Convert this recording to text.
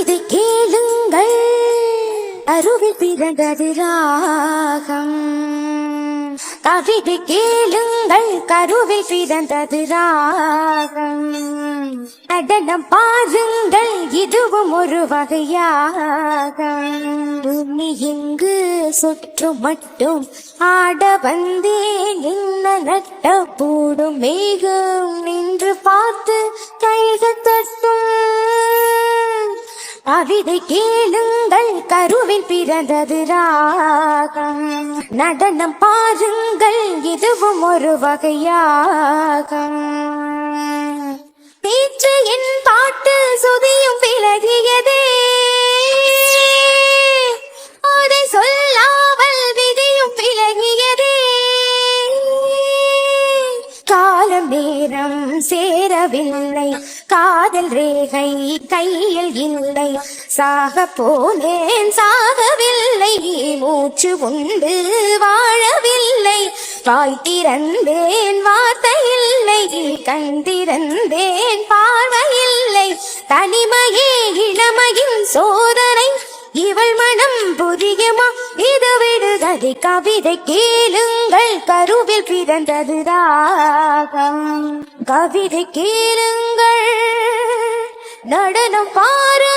இது கேளுங்கள். அருவில் பிறந்தது ராகம். கவிதை கேளுங்கள். கருவில் பிறந்தது ராகம். நடனம் பாருங்கள் இதுவும் ஒரு வகையாகும். இங்கு சுற்று மட்டும் ஆட வந்தேன். இந்த நட்ட போடும் மேகம் நின்று பார்த்து கவிதை கேளுங்கள் கருவில் பிறந்தது ராகம். நடனம் பாருங்கள் இதுவும் ஒரு வகையாகம். பேச்சு என் பாட்டு சுதியும் விலகியதே. அதை சொல்லாமல் விதியும் விலகியதே. காலம் நேரம் சேரவில்லை காதல் ரேகை கையில் இல்லை. சாக போனேன் சாகவில்லை. மூச்சு உண்டு வாழவில்லை. வாய் திறந்தேன் வார்த்தை இல்லை கண் திறந்தேன் பார்வை இல்லை தனிமையே இளமையின் சோதனை. இவள் மனம் புரியுமா? இது விடுகதை கவிதை கேளுங்கள். கருவில் பிறந்தது ராகம் கவிதை கேளுங்கள் நடனம் பாருங்கள்